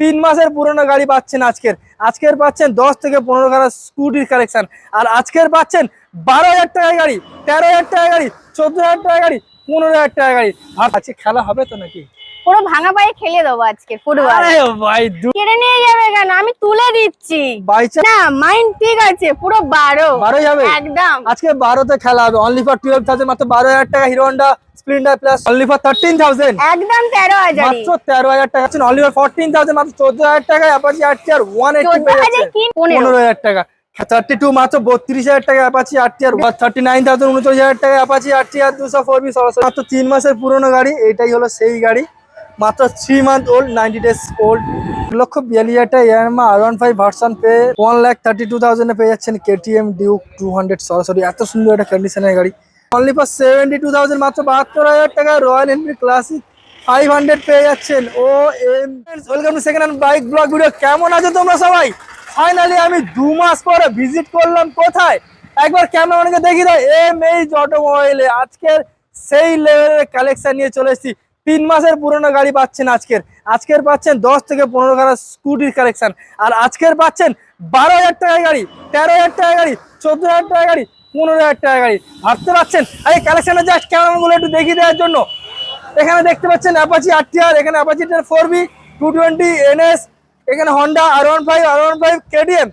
তিন মাসের পুরনো গাড়ি পাচ্ছেন আজকের। আজকের পাচ্ছেন দশ থেকে পনেরো খানা স্কুটির কালেকশন আর আজকের পাচ্ছেন বারো হাজার টাকার গাড়ি, তেরো হাজার টাকার গাড়ি, চোদ্দ হাজার টাকা গাড়ি, পনেরো হাজার টাকা গাড়ি। আর আজকে খেলা হবে তো নাকি? পুরো ভাঙা পায়ে খেলে দেবো আজকে ফুটবল। আরে ভাই কেড়ে নিয়ে যাবে কেন? আমি তুলে দিচ্ছি। না মাইন্ড ঠিক আছে পুরো বারো। বারো যাবে? একদম। আজকে বারোতে খেলা হবে। অনলি ফর টুয়েলভ থাউজেন্ড মাত্র বারো হাজার টাকা Hero Honda Splendor plus only for thirteen thousand একদম তেরো হাজারই। মাত্র তেরো হাজার টাকা অনলি ফর ফোরটিন থাউজেন্ড মাত্র চোদ্দ হাজার টাকা। Apache R T R one এইটি পনেরো। হাজার টাকা। থার্টি টু মাত্র বত্রিশ হাজার টাকা Apache R T R thirty nine thousand উনচল্লিশ হাজার টাকা অ্যাপাচি আর টি আর দুশো ফোর বি সরাসরি। মাত্র তিন মাসের পুরনো গাড়ি এটাই হলো সেই গাড়ি। মাত্র three month old ninety days old লক্ষ বিয়াল্লিশ হাজার Yamaha R one five version পেয়ে ওয়ান লাখ থার্টি টু থাউজেন্ডে পেয়ে যাচ্ছেন কেটিএম ডিউক টু হান্ড্রেড সরাসরি এত সুন্দর একটা কন্ডিশনের গাড়ি। Only for seventy two thousand মাত্র বাহাত্তর হাজার টাকা Royal Enfield classic five hundred পেয়ে যাচ্ছেন। ও M welcome to second hand bike blog video কেমন আছো তোমরা সবাই? ফাইনালি আমি দু মাস পরে ভিজিট করলাম কোথায়? একবার ক্যামেরা অনেকে দেখি দাও এম এইচ অটোমোবাইলে আজকের সেই লেভেলের কালেকশন নিয়ে চলে এসেছি। তিন মাসের পুরনো গাড়ি পাচ্ছেন আজকের। আজকের পাচ্ছেন দশ থেকে পনেরো খানা স্কুটির কালেকশন আর আজকের পাচ্ছেন বারো হাজার টাকার গাড়ি, তেরো হাজার টাকার গাড়ি, চোদ্দ হাজার টাকার গাড়ি, পনেরো হাজার টাকার গাড়ি। ভাবতে পারছেন? আরে কালেকশনের জাস্ট ক্যামেরাগুলো একটু দেখিয়ে দেওয়ার জন্য। এখানে দেখতে পাচ্ছেন অ্যাপাচি আর টি আর এখানে Apache four V two twenty NS এখানে Honda R one five R one five KTM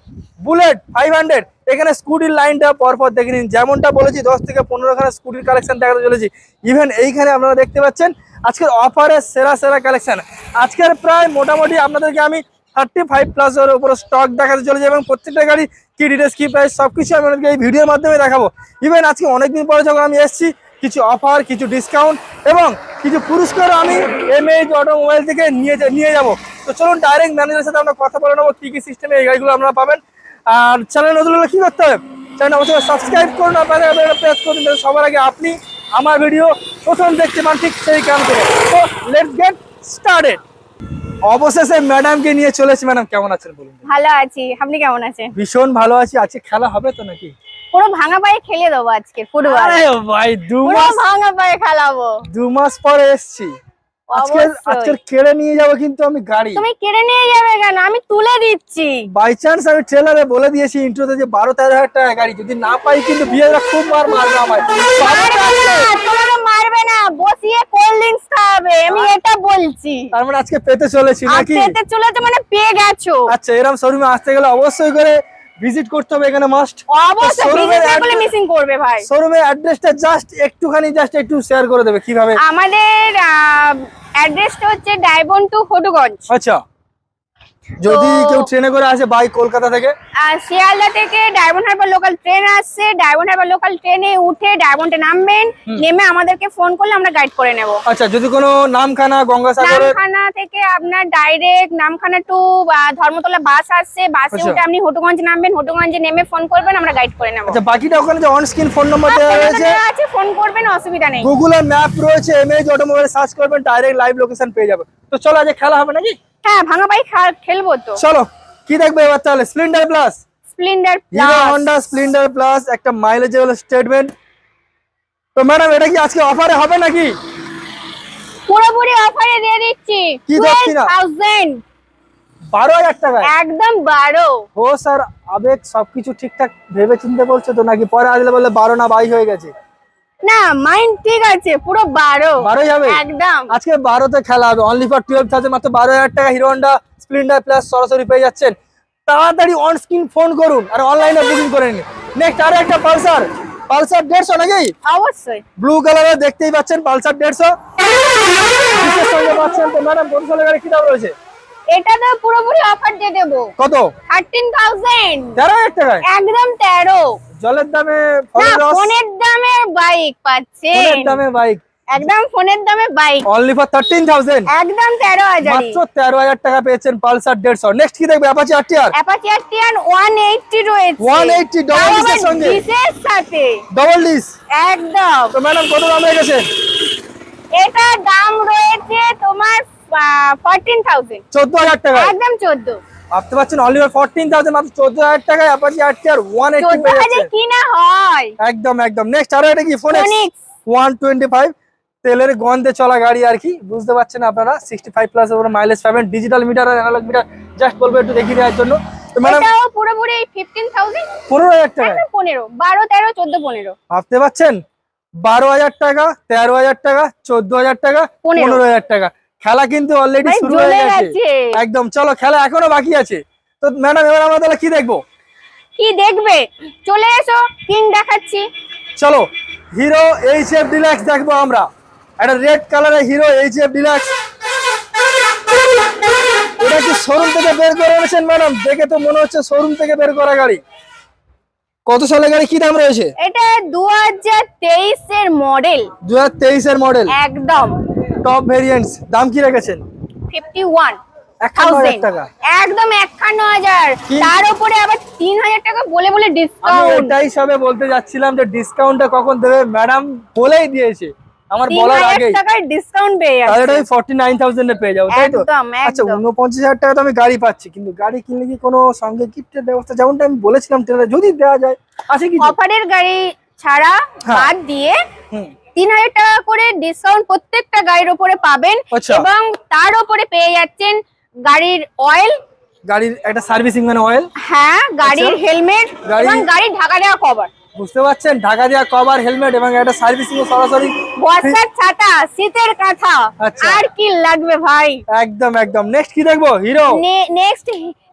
bullet five hundred এখানে স্কুটির লাইনটা পরপর দেখে নিন। যেমনটা বলেছি, দশ থেকে পনেরো খানা স্কুটির কালেকশন দেখাতে চলেছি। ইভেন এইখানে আপনারা দেখতে পাচ্ছেন আজকের অফারের সেরা সেরা কালেকশন আজকের প্রায় মোটামুটি আপনাদেরকে আমি থার্টি ফাইভ প্লাসের উপরে স্টক দেখাতে চলেছি এবং প্রত্যেকটা গাড়ি কি ডিটেলস কি প্রাইস সব কিছু আমি এই ভিডিওর মাধ্যমে দেখাবো। ইভেন আজকে অনেকদিন পরে যখন আমি এসেছি, কিছু অফার কিছু ডিসকাউন্ট এবং কিছু পুরস্কার আমি এম এইচ অটোমোবাইল থেকে নিয়ে নিয়ে যাব। তো চলুন ডাইরেক্ট ম্যানেজারের সাথে আমরা কথা বলে নেব, কী কী সিস্টেমে এই গাড়িগুলো আপনারা পাবেন। আর চ্যানেল নতুন হলে কী করতে হবে? চ্যানেল অবশ্যই সাবস্ক্রাইব করুন, আপনারা প্রেস করুন সবার আগে আপনি আমার ভিডিও প্রথম দেখতে পান ঠিক সেই কাম করে। তো লেটস গেট স্টার্টেড অবশেষে ম্যাডামকে নিয়ে চলেছি। ম্যাডাম কেমন আছেন বলুন? ভালো আছি। আপনি কেমন আছেন? ভীষণ ভালো আছি। আজকে খেলা হবে তো নাকি? পুরো ভাঙা পায়ে খেলে দেবো আজকে ফুটবল আরে ভাই দু পুরো মাস ভাঙা পায়ে খেলাবো। দু মাস পরে এসছি। আজকে আজকে কেড়ে নিয়ে যাব কিন্তু আমি গাড়ি। তুমি কেড়ে নিয়ে যাবে কেন? আমি তুলে দিচ্ছি। বাই চান্স আমি ট্রেলারে বলে দিয়েছি ইন্ট্রোতে যে বারো তেরো হাজার টাকা গাড়ি। যদি না পাই কিন্তু বিয়েরা খুব মার মারবে আমায়। না, না বসিয়ে কোল্ড ড্রিঙ্কস খাওয়াবে আমি এটা বলছি। তার মানে আজকে পেতে চলেছি নাকি? পেতে চলেছে মানে পেয়ে গেছো। আচ্ছা এরকম শোরুমে আসতে গেলে অবশ্যই করে ভিজিট করতে হবে এখানে মাস্ট অবশ্যই বিজনেস বলে address- মিসিং করবে ভাই। শোরুমের অ্যাড্রেসটা জাস্ট একটুখানি জাস্ট একটু শেয়ার করে দেবে কীভাবে? আমাদের অ্যাড্রেসটা হচ্ছে ডায়বন টু হটুগঞ্জ আচ্ছা। যদি কেউ ট্রেনে করে আসে বাই কলকাতা থেকে? শিয়ালদা থেকে ডায়মন্ড হারবার লোকাল ট্রেন আসছে। ডায়মন্ড হারবার লোকাল ট্রেনে উঠে ডায়মন্ডে নামবেন। নেমে আমাদেরকে ফোন করলে আমরা গাইড করে নেব। আচ্ছা যদি কোনো নামখানা গঙ্গাসাগরের নামখানা থেকে আপনার direct Namkhana to Dharmatala bus আসছে। বাসে আচ্ছা। উঠে আপনি হটুগঞ্জ নামবেন। হটুগঞ্জে নেমে ফোন করবেন আমরা গাইড করে নেব। আচ্ছা বাকিটা ওখানে যে অন স্ক্রিন ফোন নাম্বার দেওয়া রয়েছে আছে ফোন করবেন অসুবিধা নেই। গুগলে ম্যাপ রয়েছে এমএজ অটোমোবাইল সার্চ করবেন ডাইরেক্ট লাইভ লোকেশন পেয়ে যাবে তো চলো আজকে খেলা হবে নাকি? হ্যাঁ ভাঙা বাইক খেলব তো। চলো কি দেখবে এবার তাহলে? Splendor plus Splendor plus Honda Splendor plus একটা মাইলেজেবল স্টেটমেন্ট তো ম্যাডাম এটা কি আজকে অফারে হবে নাকি? পুরোপুরি অফারে দিয়ে দিচ্ছি। কি দিচ্ছি না? 12000 বারো হাজার টাকায়? একদম বারো। ও স্যার আবেগ সবকিছু ঠিকঠাক ভেবে চিনতে বলছো তো নাকি? পরে আসলে বললে বারো না বাই হয়ে গেছে। না মাইন্ড ঠিক আছে পুরো বারো। বারোই হবে? একদম। আজকে বারোতে খেলা হবে। অনলি ফর টুয়েলভ থাউজেন্ড মাত্র বারো হাজার টাকা। হিরো হন্ডা স্প্লেন্ডার প্লাস সরাসরি পেয়ে যাচ্ছেন। তাড়াতাড়ি অন স্ক্রিন ফোন করুন আর অনলাইনে বুকিং করে নিন। নেক্সট আরও একটা পালসার পালসার দেড়শো নাকি? অবশ্যই। ব্লু কালারের দেখতেই পাচ্ছেন পালসার দেড়শো। পাচ্ছেন তো ম্যাডাম কোন গাড়ি কি দাম রয়েছে? এটা তো পুরোপুরি অফার দিয়ে দেবো। কত? থার্টিন থাউজেন্ড তেরো হাজার টাকায়? একদম তেরো। জলের দামে ফোনের দামে বাইক পাচ্ছেন। ফোনের দামে বাইক একদম ফোনের দামে bike only for thirteen thousand একদম তেরো হাজার মাত্র তেরো হাজার টাকা পেয়েছেন পালসার দেড়শো। নেক্সট কি দেখবে? Apache R TR Apache R TR one eighty রয়েছে 180 double তাও disc এর সঙ্গে। disc সাথে। ডবল ডিস একদম। তো ম্যাডাম কত দাম রেখেছেন এটা দাম রয়েছে তোমার চোদ্দ হাজার টাকা। একদম চোদ্দ। ভাবতে পারছেন অনলি ফোরটিন থাউজেন্ড মাত্র চোদ্দ হাজার টাকায় Apache R TR one eighty হয় একদম একদম। নেক্সট আরও এটা কি? ফোন। ওয়ান টোয়েন্টি ফাইভ তেলের গন্ধে চলা গাড়ি আর কি বুঝতে পারছেন আপনারা? সিক্সটি ফাইভ প্লাস ওপরে মাইলেজ পাবেন। ডিজিটাল মিটার আর অ্যানালগ মিটার জাস্ট বলব একটু দেখিয়ে দেওয়ার জন্য। ভাবতে পারছেন? বারো হাজার টাকা তেরো হাজার টাকা চোদ্দ হাজার টাকা। পনেরো হাজার টাকা। খেলা কিন্তু অলরেডি শুরু হয়ে গেছে। একদম চলো খেলা এখনও বাকি আছে। তো ম্যাডাম এবার আমরা তাহলে কি দেখব? কি দেখবে? চলে এসো কিং দেখাচ্ছি। চলো হিরো এইচ এফ ডিলাক্স দেখব আমরা। একটা রেড কালারের হিরো এইচ এফ ডিলাক্স এটা কি শোরুম থেকে বের করে এনেছেন ম্যাডাম দেখে তো মনে হচ্ছে শোরুম থেকে বের করা গাড়ি। কত সালের গাড়ি? কি দাম রয়েছে? এটা দু হাজার তেইশের মডেল দু হাজার তেইশের মডেল একদম। টপ ভেরিয়েন্টস দাম কি রেখেছেন? ফিফটি ওয়ান একান্ন হাজার টাকা। একদম একান্ন হাজার। কি? তার উপরে আবার তিন হাজার টাকা বলে বলে আমি ডিসকাউন্ট এটাই সবে বলতে যাচ্ছিলাম যে ডিসকাউন্টটা কখন দেবে। ম্যাডাম বলেই দিয়েছে। আমার বলার আগেই। টাকার ডিসকাউন্ট পেয়ে তাহলে যাচ্ছে ফর্টি নাইন থাউজেন্ডে পেয়ে যাব তাই তো? আচ্ছা একদম। উনপঞ্চাশ হাজার টাকা তো আমি গাড়ি পাচ্ছি কিন্তু গাড়ি কিনলে কি কোনো সঙ্গে গিফটের ব্যবস্থা? যেমনটা আমি বলেছিলাম যদি দেওয়া যায়। আছে কি? অফারের গাড়ি ছাড়া হ্যাঁ। বাদ দিয়ে হুম। তিন হাজার টাকা করে ডিসকাউন্ট প্রত্যেকটা গাড়ির উপরে পাবেন আচ্ছা। এবং তার উপরে পেয়ে যাচ্ছেন গাড়ির অয়েল গাড়ির একটা সার্ভিসিং মানে অয়েল হ্যাঁ গাড়ির হেলমেট এবং গাড়ির ঢাকা দেওয়া কভার বুঝতে পারছেন? ঢাকা দেওয়া কভার হেলমেট এবং একটা সার্ভিসিং সরাসরি বর্ষার ছাতা শীতের কাঁথা। আচ্ছা। আর কি লাগবে ভাই? একদম একদম। নেক্সট কি দেখব? Hero next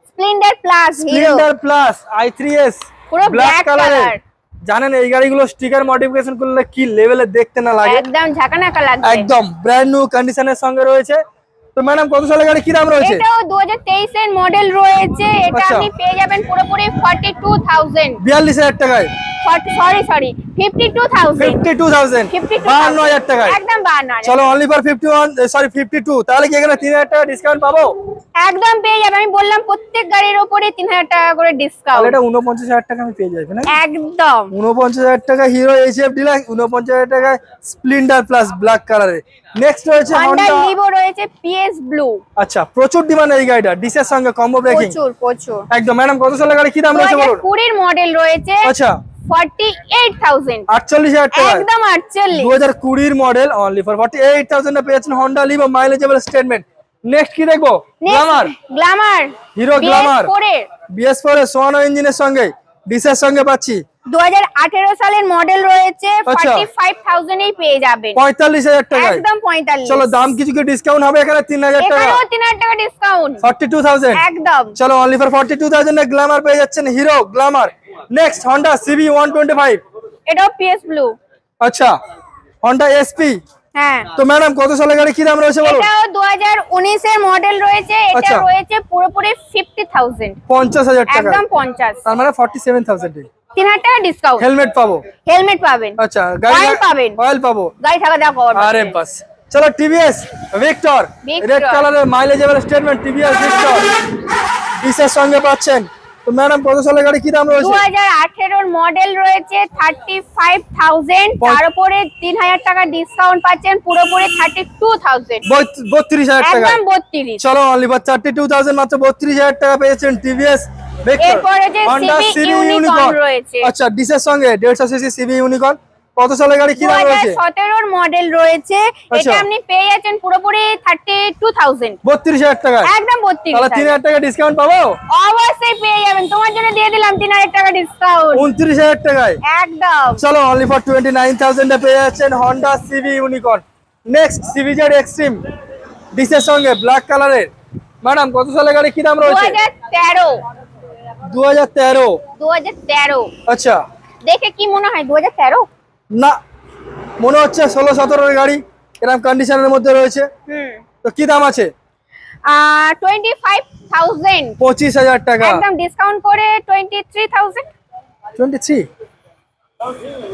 Splendor plus Hero Splendor plus I three S পুরো ব্ল্যাক color। জানেন এই গাড়িগুলো স্টিকার মডিফিকেশন করলে কি লেভেলে দেখতে না লাগে? একদম ঝাঁকানাকা লাগে একদম ব্র্যান্ড নিউ কন্ডিশনের সঙ্গে রয়েছে। তো ম্যাডাম কত সালের গাড়ি? কি দাম রয়েছে? এটাও দু হাজার তেইশের মডেল রয়েছে। এটা আচ্ছা। আপনি পেয়ে যাবেন পুরোপুরি ফর্টি টু থাউজেন্ড বিয়াল্লিশ হাজার টাকায়। সরি সরি তাহলে কি এখানে তিন হাজার টাকা ডিসকাউন্ট পাবো? একদম পেয়ে যাবে। আমি বললাম প্রত্যেক গাড়ির উপরে তিন হাজার টাকা করে ডিসকাউন্ট এটা উনপঞ্চাশ হাজার টাকা আমি পেয়ে যাবে না? একদম। উনপঞ্চাশ হাজার টাকা হিরো ডিলাক্স উনপঞ্চাশ হাজার টাকা স্প্লেন্ডার প্লাস ব্ল্যাক নেক্সট রয়েছে হন্ডা হন্ডা লিভো রয়েছে পিএস ব্লু আচ্ছা প্রচুর ডিমান্ড এই গাড়িটা। ডিসের সঙ্গে কম্বো ব্রেকিং প্রচুর প্রচুর। একদম। ম্যাডাম কত সালের গাড়ি? কি দাম রয়েছে মডেল রয়েছে আচ্ছা। ফর্টি এইট থাউজেন্ড আটচল্লিশ হাজার টাকা। একদম আটচল্লিশ। দু হাজার কুড়ির model only for forty eight thousand পেয়েছেন Honda Livo mileageable statement next কি দেখব? Glamour Glamour Hero Glamour BS four এর। সোয়ানো ইঞ্জিনের সঙ্গে ডিসের সঙ্গে পাচ্ছি। সালের মডেল রয়েছে আচ্ছা। পেয়ে যাবেন। একদম চলো দাম কিছু কি ডিসকাউন্ট হবে? এখানে টাকা। এখানেও টাকা ডিসকাউন্ট একদম। চলো অনলি ফর পেয়ে যাচ্ছেন Hero Glamour next Honda CB one twenty five এটাও পিএস ব্লু আচ্ছা হন্ডা এসপি হ্যাঁ। তো ম্যাডাম কত সালের গাড়ি? কি দাম রয়েছে এটাও দু হাজার উনিশের মডেল রয়েছে এটা আচ্ছা। রয়েছে পুরোপুরি ফিফটি থাউজেন্ড পঞ্চাশ হাজার টাকা। একদম পঞ্চাশ। তার মানে ফর্টি সেভেন থাউজেন্ড তিন হাজার টাকা ডিসকাউন্ট হেলমেট পাবো। হেলমেট পাবেন। আচ্ছা গাড়ি পাবেন। অয়েল পাবো। গাড়ি থাকা দেওয়া কভার আরে বাস। চলো টিভিএস ভিক্টর। রেড কালারের মাইলেজেবল স্টেটমেন্ট টিভিএস ভিক্টর ডিসের সঙ্গে পাচ্ছেন। তো ম্যাডাম কত সালের গাড়ি? কি দাম রয়েছে? হাজার আঠেরোর মডেল রয়েছে থার্টি ফাইভ থাউজেন্ড। পঁয়- তার উপরে তিন হাজার টাকা ডিসকাউন্ট পাচ্ছেন পুরোপুরি থার্টি টু থাউজেন্ড। বত- বত্রিশ হাজার টাকা। একদম বত্রিশ। চলো only for thirty two thousand মাত্র বত্রিশ হাজার টাকা পেয়েছেন টিভিএস। এরপরে যে সিবি ইউনিকর্ন রয়েছে। আচ্ছা ডিসের সঙ্গে দেড়শো সিসি সিবি ইউনিকর্ন কত সালের গাড়ি কি দাম রয়েছে? সতেরোর মডেল রয়েছে। আচ্ছা। এটা আপনি পেয়ে যাচ্ছেন পুরোপুরি থার্টি টু থাউজেন্ড বত্রিশ হাজার টাকা একদম বত্রিশ তাহলে তিন হাজার টাকা ডিসকাউন্ট পাবো? অবশ্যই পেয়ে যাবেন। তোমার জন্য দিয়ে দিলাম তিন হাজার টাকা ডিসকাউন্ট উনত্রিশ হাজার টাকায়। একদম। চলো অনলি ফর টোয়েন্টি নাইন থাউজেন্ডে পেয়ে যাচ্ছেন Honda CB Unicorn next CB Z extreme ডিসের সঙ্গে ব্ল্যাক কালারের ম্যাডাম কত সালের গাড়ি কি দাম রয়েছে? হাজার তেরো। দু হাজার তেরো। দু হাজার তেরো। আচ্ছা। দেখে কি মনে হয়? দু হাজার তেরো? না মনে হচ্ছে ষোলো সতেরোর গাড়ি এরকম কন্ডিশনের মধ্যে রয়েছে। তো কি দাম আছে? পঁচিশ হাজার টাকা। একদম ডিসকাউন্ট করে twenty three thousand twenty three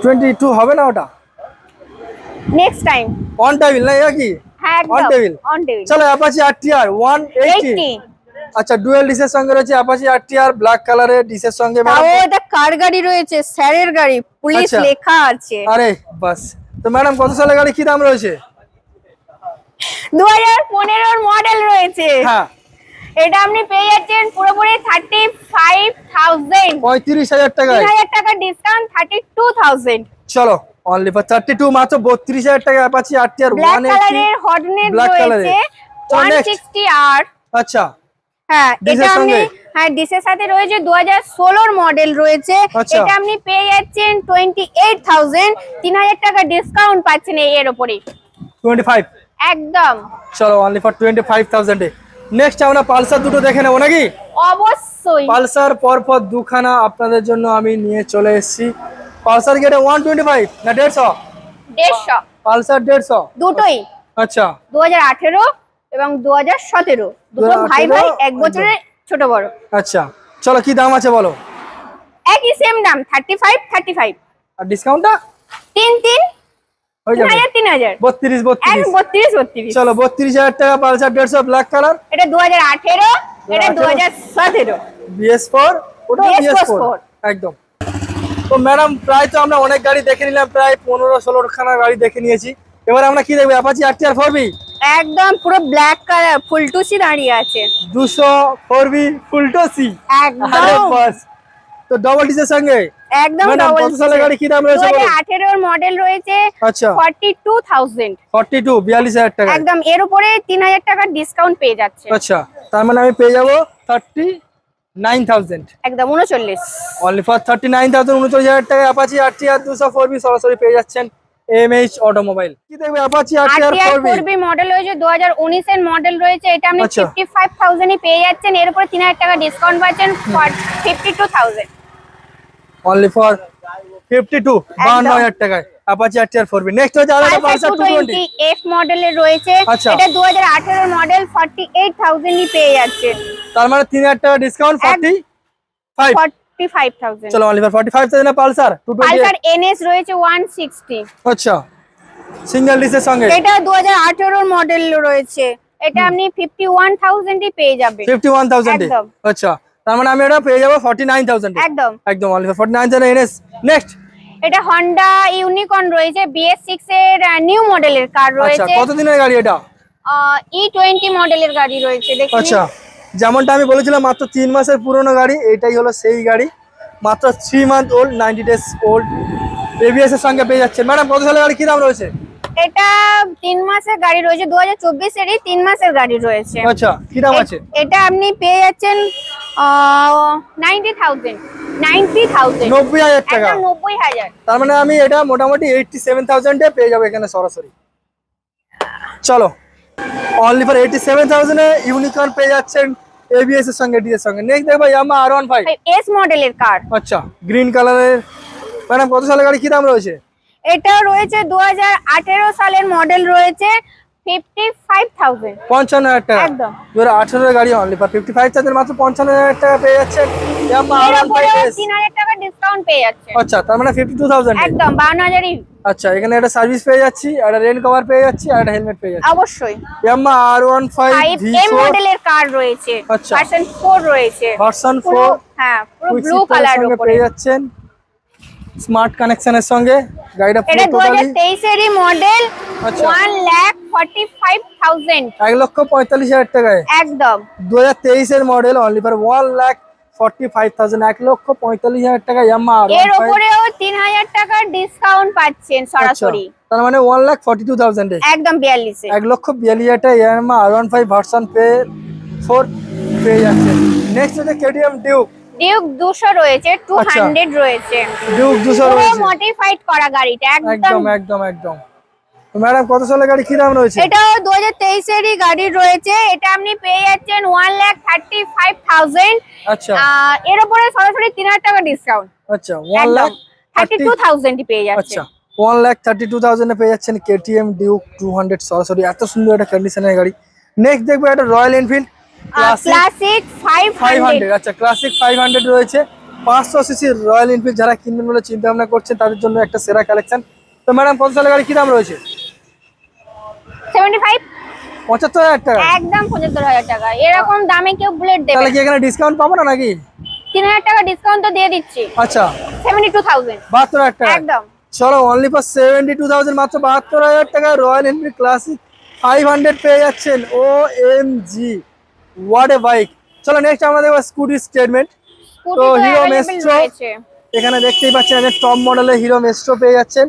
twenty two হবে না ওটা? নেক্সট টাইম অন টেবিল না কি? হ্যাঁ একদম। Table? অন টেবিল চলো Apache R T R one eighty আচ্ছা ডুয়েল ডিসের সঙ্গে রয়েছে Apache R T R black কালারের ডিসের সঙ্গে তাও এটা কার গাড়ি রয়েছে? স্যারের গাড়ি। পুলিশ আচ্ছা। লেখা আছে। আরে বাস। তো ম্যাডাম কত সালের গাড়ি কি দাম রয়েছে? দু হাজার পনেরোর মডেল রয়েছে। হ্যাঁ। এটা আপনি পেয়ে যাচ্ছেন পুরোপুরি থার্টি ফাইভ থাউজেন্ড পঁয়ত্রিশ হাজার তিন টাকায় হাজার টাকা ডিসকাউন্ট থার্টি টু থাউজেন্ড চলো অনলি ফর থার্টি টু মাত্র বত্রিশ হাজার টাকা Apache R T R black one কালারের হটনেট রয়েছে এর। চলো next। 160 আর আচ্ছা। হ্যাঁ এটা আপনি হ্যাঁ ডিসের সাথে রয়েছে 2016 মডেল রয়েছে। আচ্ছা। এটা আপনি পেয়ে যাচ্ছেন 28000 3000 টাকা ডিসকাউন্ট পাচ্ছেন এর টোয়েন্টি ফাইভ একদম। চলো অনলি ফর টোয়েন্টি ফাইভ থাউজেন্ডে নেক্সট আমরা পালসার দুটো দেখে নেব নাকি? অবশ্যই। পালসার পর পর দুখানা আপনাদের জন্য আমি নিয়ে চলে এসেছি। পালসার গেটে ওয়ান টোয়েন্টি ফাইভ না দেড়শো? 150 পালসার দেড়শো? দুটোই। আচ্ছা। 2018 এবং 2017 দুটো 2018 ভাই ভাই এক বছরের ছোট বড়। আচ্ছা চলো কি দাম আছে বলো? একই সেম দাম 35 35 আর ডিসকাউন্টটা তিন তিন হাজার হাজার। চলো বত্রিশ হাজার টাকা পালসার দেড়শো ব্ল্যাক কালার এটা দু হাজার আঠেরো এটা দু হাজার সতেরো। বিএস ফোর ওটা BS4 বিএস ফোর একদম। তো ম্যাডাম প্রায় তো আমরা অনেক গাড়ি দেখে নিলাম প্রায় পনেরো ষোলো খানা গাড়ি দেখে নিয়েছি। এবার আমরা কি দেখব? Apache R T R four V একদম পুরো ব্ল্যাক কালার ফুলটুসি দাঁড়িয়ে আছে। দুশো ফোর বি ফুলটো সি একদম। তো ডবল ডিসের সঙ্গে? একদম ডবল সালের গাড়ি? কি দাম রয়েছে মডেল আচ্ছা। টাকা একদম এর উপরে তিন হাজার টাকার ডিসকাউন্ট পেয়ে যাচ্ছে। আচ্ছা তার মানে আমি পেয়ে যাব একদম অনলি ফর টাকা বি সরাসরি পেয়ে যাচ্ছেন। এম এইচ অটোমোবাইল কি দেখবে? অ্যাপাচি আর আর মডেল রয়েছে দু হাজার উনিশের মডেল রয়েছে। এটা আপনি আচ্ছা। ফিফটি ফাইভ থাউজেন্ডই পেয়ে যাচ্ছেন। এর উপরে তিন হাজার টাকা ডিসকাউন্ট পাচ্ছেন fifty two thousand only for fifty two বান্ন হাজার টাকায়। Apache R T four V next হচ্ছে আলাদা পালসার টু টোয়েন্টি মডেলের রয়েছে। আচ্ছা। এটা দু হাজার মডেল ফর্টি এইট থাউজেন্ডই পেয়ে যাচ্ছে তার মানে তিন হাজার টাকা discount forty five forty five thousand চলো only for forty five Pulsar two twenty Pulsar NS রয়েছে ওয়ান সিক্সটি আচ্ছা সিঙ্গেল ডিসের সঙ্গে। এটা দু হাজার আঠেরোর মডেল রয়েছে। এটা আপনি ফিফটি ওয়ান থাউজেন্ডই পেয়ে যাবে ফিফটি ওয়ান থাউজেন্ড আচ্ছা তার মানে আমি এটা পেয়ে যাব ফর্টি নাইন থাউজেন্ড একদম। একদম only for forty nine thousand NS next এটা হন্ডা ইউনিকর্ন রয়েছে বিএস সিক্স এর নিউ মডেলের কার আচ্ছা রয়েছে। কত দিনের গাড়ি এটা? ই টোয়েন্টি মডেলের গাড়ি রয়েছে দেখুন আচ্ছা। যেমনটা আমি বলেছিলাম মাত্র তিন মাসের পুরনো গাড়ি এটাই হলো সেই গাড়ি। মাত্র three month old ninety days old ABS এর সঙ্গে পেয়ে যাচ্ছে ম্যাডাম কত সালের গাড়ি কি দাম রয়েছে? এটা তিন মাসের গাড়ি রয়েছে দু হাজার চব্বিশ চব্বিশেরই তিন মাসের গাড়ি রয়েছে। আচ্ছা কি দাম আছে? এটা আপনি পেয়ে যাচ্ছেন থাউজেন্ড নাইনটি থাউজেন্ড নব্বই হাজার টাকা। নব্বই হাজার। তার মানে আমি এটা মোটামুটি এইটটি সেভেন থাউজেন্ডে পেয়ে যাব এখানে সরাসরি। চলো অনলি ফর এইটটি সেভেন থাউজেন্ডে ইউনিকর্ন পেয়ে যাচ্ছেন। এবিএস এর সঙ্গে ডি এর সঙ্গে। নেক্সট দেখব Yamaha R one five S মডেলের কার আচ্ছা গ্রিন কালারের ম্যাডাম কত সালের গাড়ি? কি দাম রয়েছে? এটা রয়েছে দু হাজার আঠেরো সালের মডেল রয়েছে ফিফটি ফাইভ থাউজেন্ড পঞ্চান্ন হাজার টাকা। একদম। গাড়ি অনলি ফর মাত্র পঞ্চান্ন হাজার টাকা পেয়ে আর ওয়ান ফাইভ হাজার টাকা ডিসকাউন্ট পেয়ে যাচ্ছে। আচ্ছা তার মানে ফিফটি টু থাউজেন্ড একদম বাউন্ন হাজারই আচ্ছা এখানে একটা সার্ভিস পেয়ে যাচ্ছি একটা রেন কভার পেয়ে যাচ্ছি আর একটা হেলমেট পেয়ে যাচ্ছি। অবশ্যই। Yamaha R one five five V M মডেলের কার রয়েছে। আচ্ছা। ভার্সন ফোর রয়েছে। ভার্সন পুরো ফোর হ্যাঁ পুরো ব্লু কালার উপরে। পেয়ে যাচ্ছেন। স্মার্ট কানেকশনের সঙ্গে। গাড়িটা পুরো টোটালি তেইশেরই মডেল আচ্ছা। One lakh forty five thousand এক লক্ষ পঁয়তাল্লিশ হাজার টাকায়। একদম। দু হাজার তেইশের model only for one lakh forty five thousand এক লক্ষ পঁয়তাল্লিশ হাজার টাকা ইয়ামা আর এর উপরেও তিন হাজার টাকার ডিসকাউন্ট পাচ্ছেন সরাসরি। তার মানে ওয়ান লাখ ফর্টি টু থাউজেন্ডে একদম বিয়াল্লিশে এক লক্ষ বিয়াল্লিশ হাজার টাকা Yamaha R one five version pay four পেয়ে যাচ্ছে। নেক্সট হচ্ছে কেটিএম ডিউক ডিউক রয়েছে টু আচ্ছা। হান্ড্রেড রয়েছে। ডিউক রয়েছে। মডিফাইড করা গাড়িটা একদম একদম একদম একদম। ম্যাডাম কত সালের গাড়ি কি দাম রয়েছে? এটাও দু হাজার তেইশেরই গাড়ি রয়েছে। এটা আপনি পেয়ে যাচ্ছেন one lakh thirty five thousand আচ্ছা। এর উপরে সরাসরি তিন হাজার টাকা ডিসকাউন্ট আচ্ছা ওয়ান লাখ থার্টি টু থাউজেন্ডই পেয়ে যাচ্ছে আচ্ছা ওয়ান লাখ থার্টি টু থাউজেন্ডে পেয়ে যাচ্ছেন কেটিএম ডিউক টু হান্ড্রেড সরাসরি এত সুন্দর একটা কন্ডিশনের গাড়ি। নেক্সট দেখব একটা Royal Enfield classic classic five five hundred hundred আচ্ছা ক্লাসিক ফাইভ হান্ড্রেড রয়েছে। পাঁচশো সিসি রয়্যাল এনফিল্ড যারা কিনবেন বলে চিন্তা ভাবনা করছেন তাদের জন্য একটা সেরা কালেকশন তো ম্যাডাম কত সালের গাড়ি কি দাম রয়েছে? সেভেন্টি ফাইভ পঁচাত্তর হাজার টাকা। একদম পঁচাত্তর হাজার টাকা। এরকম দামে কেউ বুলেট দেবে তাহলে কি এখানে ডিসকাউন্ট পাবো না নাকি? তিন হাজার টাকা ডিসকাউন্ট তো দিয়ে দিচ্ছি। আচ্ছা। সেভেন্টি টু থাউজেন্ড বাহাত্তর হাজার টাকা। একদম। চলো only for seventy two thousand মাত্র বাহাত্তর হাজার টাকা। Royal Enfield classic five hundred পেয়ে যাচ্ছেন O M G what a bike চলো নেক্সট আমরা দেখব স্কুটি স্টেটমেন্ট তো। রয়েছে। এখানে দেখতেই পাচ্ছেন টপ মডেলের হিরো মেস্ট্রো পেয়ে যাচ্ছেন।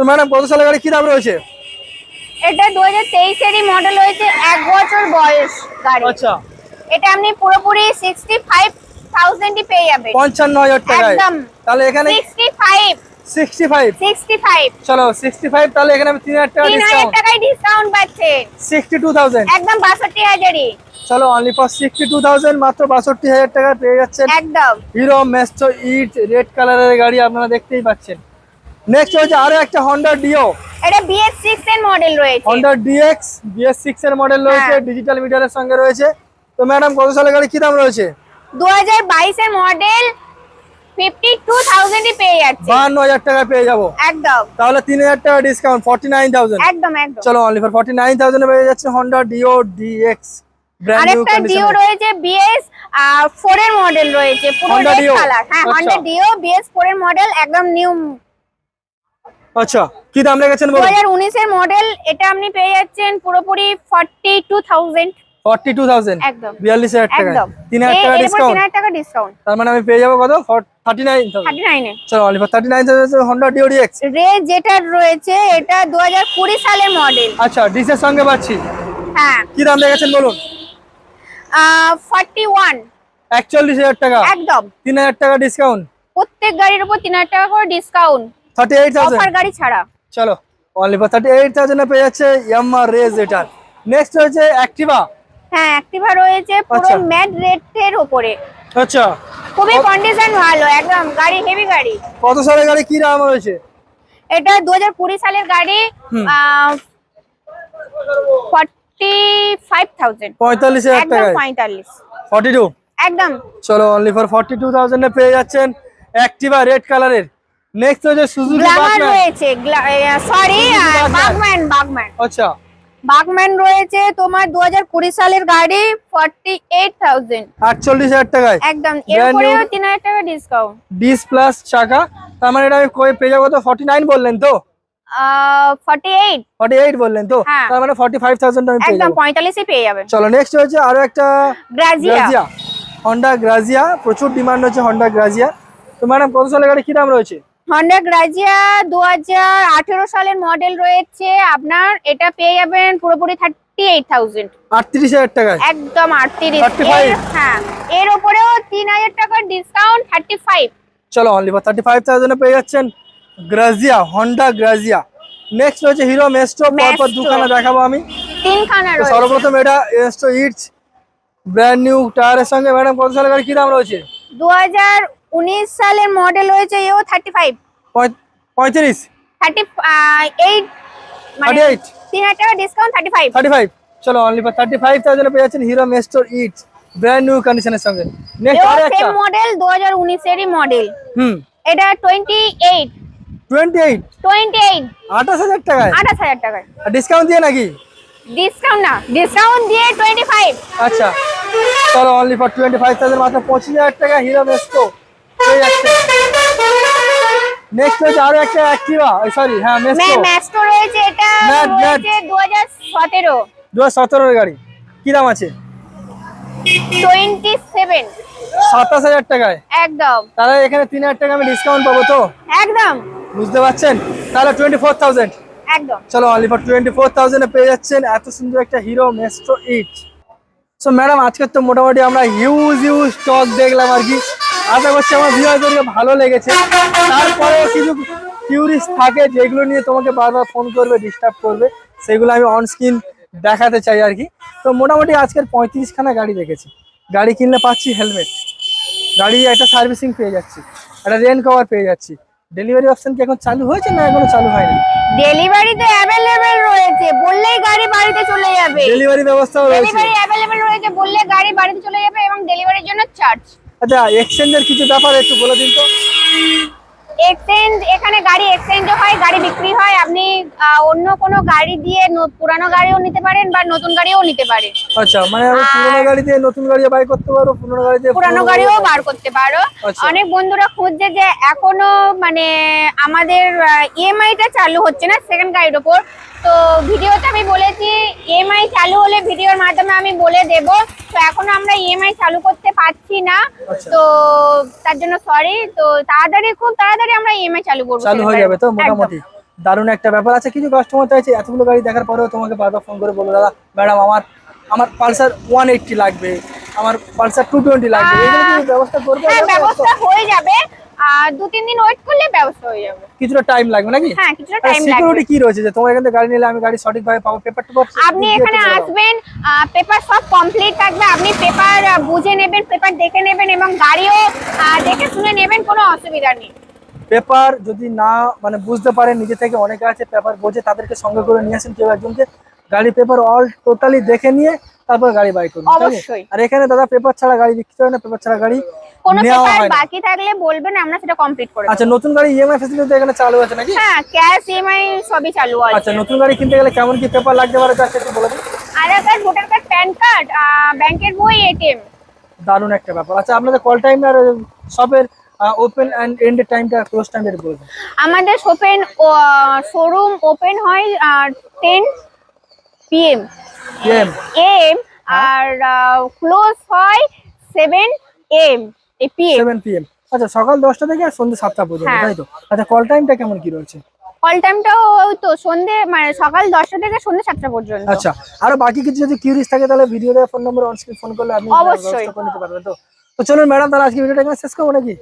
তো ম্যাডাম কত সালের গাড়ি? কি দাম রয়েছে? এটা দু হাজার তেইশেরই মডেল হয়েছে এক বছর বয়স গাড়ি। আচ্ছা। এটা আপনি পুরোপুরি সিক্সটি ফাইভ থাউজেন্ডই পেয়ে যাবেন। পঞ্চান্ন হাজার টাকায়। একদম। তাহলে এখানে sixty five sixty five sixty five চলো সিক্সটি ফাইভ তাহলে এখানে আমি তিন হাজার টাকা তিন হাজার ডিসকাউন্ট টাকায় ডিসকাউন্ট পাচ্ছে। সিক্সটি টু থাউজেন্ড একদম বাষট্টি হাজারই। চলো only for sixty two thousand মাত্র বাষট্টি হাজার টাকা পেয়ে যাচ্ছেন। একদম। হিরো মেস্টো ইট রেড কালারের গাড়ি আপনারা দেখতেই পাচ্ছেন। নেক্সট হচ্ছে আরও একটা হন্ডা ডিও এটা বিএস সিক্স এর মডেল রয়েছে। ডিএক্স বিএস সিক্স এর মডেল রয়েছে হ্যাঁ। ডিজিটাল মিটারের সঙ্গে রয়েছে। তো ম্যাডাম কত সালের গাড়ি কি দাম রয়েছে? দু হাজার বাইশের মডেল পেয়ে যাচ্ছে। টাকা পেয়ে যাব। একদম। তাহলে তিন হাজার টাকা ডিসকাউন্ট ফর্টি নাইন থাউজেন্ড একদম একদম। চলো অনলি ফর পেয়ে যাচ্ছে আরেকটা ডিও রয়েছে বিএস এর মডেল রয়েছে পুরো Honda রেড Dio? কালার হ্যাঁ আচ্ছা। এর মডেল একদম নিউ আচ্ছা কি দাম রেখেছেন বলুন? হাজার উনিশের মডেল এটা আপনি পেয়ে যাচ্ছেন পুরোপুরি forty two thousand forty two thousand একদম। বিয়াল্লিশ হাজার টাকা একদম টাকা ডিসকাউন্ট টাকা ডিসকাউন্ট তার মানে আমি পেয়ে যাব কত? চলো রে যেটা রয়েছে এটা সালের মডেল আচ্ছা ডিসের সঙ্গে পাচ্ছি। হ্যাঁ। কি দাম রেখেছেন বলুন? ফর্টি ওয়ান একচল্লিশ হাজার টাকা। একদম। তিন হাজার টাকা ডিসকাউন্ট প্রত্যেক গাড়ির উপর তিন হাজার টাকা করে discount thirty eight thousand offer গাড়ি ছাড়া। চলো অনলি ফর পেয়ে যাচ্ছে রেজ এটার নেক্সট হচ্ছে অ্যাক্টিভা হ্যাঁ অ্যাক্টিভা রয়েছে পুরো আচ্ছা। ম্যাট রেটের উপরে। আচ্ছা। খুবই কন্ডিশন ভালো একদম গাড়ি হেভি গাড়ি। কত সালের গাড়ি কি দাম রয়েছে? এটা দু হাজার কুড়ি সালের গাড়ি হুম। ফর্টি ফাইভ থাউজেন্ড পঁয়তাল্লিশ হাজার একদম চলো অনলি ফর ফর্টি টু থাউজেন্ডে পেয়ে যাচ্ছেন অ্যাক্টিভা রেড কালারের নেক্সট হচ্ছে সুজুকি গ্ল্যামার রয়েছে সরি বাগম্যান বাগম্যান আচ্ছা। বাগম্যান রয়েছে তোমার দু হাজার কুড়ি সালের গাড়ি ফর্টি এইট থাউজেন্ড আটচল্লিশ হাজার টাকায়। একদম এরপরেও new- তিন হাজার টাকা ডিসকাউন্ট ডিস প্লাস চাকা তার মানে এটা কই যাব? তো ফর্টি নাইন বললেন তো? ফর্টি এইট ফর্টি এইট বললেন তো? হ্যাঁ। তার মানে ফর্টি ফাইভ থাউজেন্ড আমি পেয়ে একদম যাব। পঁয়তাল্লিশে পেয়ে যাবেন চলো নেক্সট হচ্ছে আরও একটা গ্রাজিয়া গ্রাজিয়া হন্ডা গ্রাজিয়া প্রচুর ডিমান্ড হচ্ছে হন্ডা গ্রাজিয়া তো ম্যাডাম কত সালের গাড়ি? কি দাম রয়েছে? হন্ডা গ্রাজিয়া দু হাজার আঠেরো সালের মডেল রয়েছে। আপনার এটা পেয়ে যাবেন পুরোপুরি থার্টি এইট থাউজেন্ড আটত্রিশ হাজার টাকায়? একদম আটত্রিশ। হ্যাঁ এর উপরেও তিন হাজার টাকার ডিসকাউন্ট থার্টি ফাইভ চলো অনলি ফর থার্টি ফাইভ থাউজেন্ডে পেয়ে যাচ্ছেন গ্রাজিয়া হন্ডা গ্রাজিয়া। নেক্সট হচ্ছে হিরো মেস্ট্রো পরপর দুখানা দেখাবো আমি। তিনখানা সর্বপ্রথম এটা এস্টো ইটস ব্র্যান্ড নিউ টায়ারের সঙ্গে ম্যাডাম কত সালের গাড়ি? কি দাম রয়েছে? দু হাজার উনিশ সালের মডেল রয়েছে এও থার্টি ফাইভ পঁয়ত্রিশ। থার্টি এইট মানে তিন হাজার টাকা discount thirty five thirty five চলো অনলি ফর থার্টি ফাইভ থাউজেন্ডে পেয়ে যাচ্ছেন Hero Maestro it's brand new কন্ডিশনের সঙ্গে। নেক্সট এও একটা। মডেল দু হাজার উনিশেরই মডেল হুম। এটা twenty eight twenty eight twenty eight আঠাশ হাজার টাকায়? আঠাশ হাজার টাকায়। আর ডিসকাউন্ট দিয়ে নাকি? ডিসকাউন্ট না ডিসকাউন্ট দিয়ে টোয়েন্টি ফাইভ আচ্ছা। চলো only for twenty five thousand মাত্র পঁচিশ হাজার টাকা হিরো মেস্টো নেক্সট হচ্ছে আরও একটা অ্যাক্টিভা সরি হ্যাঁ মেস্টো রয়েছে এটা। রয়েছে গাড়ি। কি দাম আছে? টাকায়। একদম। তাহলে এখানে তিন হাজার টাকা আমি ডিসকাউন্ট পাবো তো? একদম। বুঝতে পারছেন? তাহলে একদম। চলো অনলি ফর পেয়ে যাচ্ছেন এত সুন্দর একটা Hero Maestro it so madam আজকে তো মোটামুটি আমরা হিউজ হিউজ স্টক দেখলাম আর কি। আশা করছি আমার ভিউয়ারদেরকে ভালো লেগেছে। তারপরেও কিছু কিউরিস থাকে যেগুলো নিয়ে তোমাকে বারবার ফোন করবে ডিস্টার্ব করবে সেগুলো আমি অন স্ক্রিন দেখাতে চাই আর কি। তো মোটামুটি আজকের পঁয়ত্রিশখানা গাড়ি দেখেছি। গাড়ি কিনলে পাচ্ছি হেলমেট গাড়ি একটা সার্ভিসিং পেয়ে যাচ্ছি। একটা রেন কভার পেয়ে যাচ্ছি। ডেলিভারি অপশন কি এখন চালু হয়েছে না এখনও চালু হয়নি? ডেলিভারি তো অ্যাভেলেবেল রয়েছে। বললেই গাড়ি বাড়িতে চলে যাবে। ডেলিভারি ব্যবস্থাও রয়েছে। ডেলিভারি অ্যাভেলেবেল রয়েছে। বললে গাড়ি বাড়িতে চলে যাবে এবং ডেলিভারির জন্য চার্জ আচ্ছা এক্সচেঞ্জের কিছু ব্যাপার একটু বলে দিন তো। এক্সচেঞ্জ এখানে গাড়ি এক্সচেঞ্জও হয় গাড়ি বিক্রি হয়। আপনি অন্য কোনো গাড়ি দিয়ে পুরানো গাড়িও নিতে পারেন বা নতুন গাড়িও নিতে পারেন। আচ্ছা মানে পুরোনো গাড়ি দিয়ে নতুন গাড়ি বাই করতে পারো পুরোনো গাড়ি দিয়ে পুরানো গাড়িও বার করতে পারো। আচ্ছা। অনেক বন্ধুরা খুঁজছে যে এখনও মানে আমাদের ইএমআই টা চালু হচ্ছে না সেকেন্ড গাড়ির ওপর। তো ভিডিওতে আমি বলেছি ইএমআই চালু হলে ভিডিওর মাধ্যমে আমি বলে দেব। তো এখনও আমরা ইএমআই চালু করতে পারছি না। আচ্ছা। তো তার জন্য সরি তো তাড়াতাড়ি খুব তাড়াতাড়ি আমরা ইএমআই চালু করব চালু হয়ে যাবে তো মোটামুটি। দারুণ একটা ব্যাপার আছে কিছু কাস্টমার চাইছে এতগুলো গাড়ি দেখার পরেও তোমাকে বারবার ফোন করে বলব দাদা ম্যাডাম আমার আমার পালসার ওয়ান লাগবে আমার পালসার টু টোয়েন্টি লাগবে। ব্যবস্থা করবে? হ্যাঁ ব্যবস্থা হয়ে যাবে। আর দু তিন দিন ওয়েট করলে ব্যবস্থা হয়ে যাবে। কিছুটা টাইম লাগবে নাকি? হ্যাঁ কিছুটা টাইম লাগবে। সিকিউরিটি কি রয়েছে? যে তোমার এখান গাড়ি নিলে আমি গাড়ি সঠিকভাবে পাবো পেপার টেপার আপনি এখানে আসবেন পেপার সব কমপ্লিট থাকবে আপনি পেপার বুঝে নেবেন পেপার দেখে নেবেন এবং গাড়িও দেখে শুনে নেবেন কোনো অসুবিধা নেই। পেপার যদি না মানে বুঝতে পারে নিজে থেকে অনেকে আছে পেপার বোঝে তাদেরকে সঙ্গে করে নিয়ে আসেন কেউ একজনকে। গাড়ি পেপার অল টোটালি দেখে নিয়ে তারপর গাড়ি বাই করুন অবশ্যই। আর এখানে দাদা পেপার ছাড়া গাড়ি বিক্রি হয় না পেপার ছাড়া গাড়ি কোনো পেপার বাকি থাকলে বলবেন আমরা সেটা কমপ্লিট করে আচ্ছা নতুন গাড়ি ইএমআই এখানে চালু আছে নাকি? হ্যাঁ ক্যাশ ইএমআই সবই চালু আছে। আচ্ছা নতুন গাড়ি কিনতে গেলে কেমন কি পেপার লাগতে পারে তার একটু বলে দিন। Aadhaar card voter card PAN card ব্যাংকের বই এটিএম দারুণ একটা ব্যাপার। আচ্ছা আপনাদের কল টাইম আর শপের ওপেন টাইমটা ক্লোজ টাইম বলে দিন। আমাদের শোপেন শোরুম ওপেন হয় টেন পিএম এম ah. আর uh, ক্লোজ হয় seven M A PM 7 PM আচ্ছা সকাল দশটা থেকে আর সন্ধ্যে সাতটা পর্যন্ত হ্যাঁ। তাই তো? আচ্ছা কল টাইমটা কেমন কি রয়েছে? কল টাইমটাও তো সন্ধ্যে মানে সকাল দশটা থেকে সন্ধ্যে সাতটা পর্যন্ত। আচ্ছা আর বাকি কিছু যদি কিউরিস থাকে তাহলে ভিডিও দেওয়া ফোন নম্বর অনস্ক্রিন ফোন করলে আপনি অবশ্যই। ফোন নিতে পারবেন তো? তো চলুন ম্যাডাম তাহলে আজকে ভিডিওটা এখানে শেষ করব নাকি?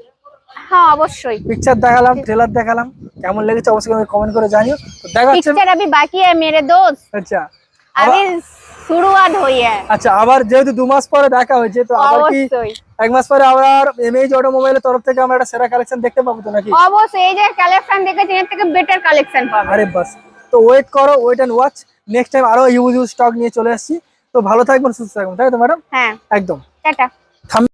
হ্যাঁ অবশ্যই। পিকচার দেখালাম ট্রেলার দেখালাম। কেমন লেগেছে অবশ্যই কমেন্ট করে জানিও। তো দেখা পিকচার আমি বাকি মেরে দোস্ত। আচ্ছা। আমি শুরুয়াত হইয়ে। আচ্ছা আবার যেহেতু দু মাস পরে দেখা হয়েছে তো আবার কি এক মাস পরে আবার এমএইচ অটোমোবাইলের তরফ থেকে আমরা একটা সেরা কালেকশন দেখতে পাবো তো নাকি? অবশ্যই এই যে কালেকশন দেখেছি এর থেকে বেটার কালেকশন পাবো। আরে বাস। তো ওয়েট করো wait and watch next time আরও ইউজ ইউজ স্টক নিয়ে চলে আসছি। তো ভালো থাকবেন সুস্থ থাকবেন তাই তো ম্যাডাম হ্যাঁ। একদম। টাটা।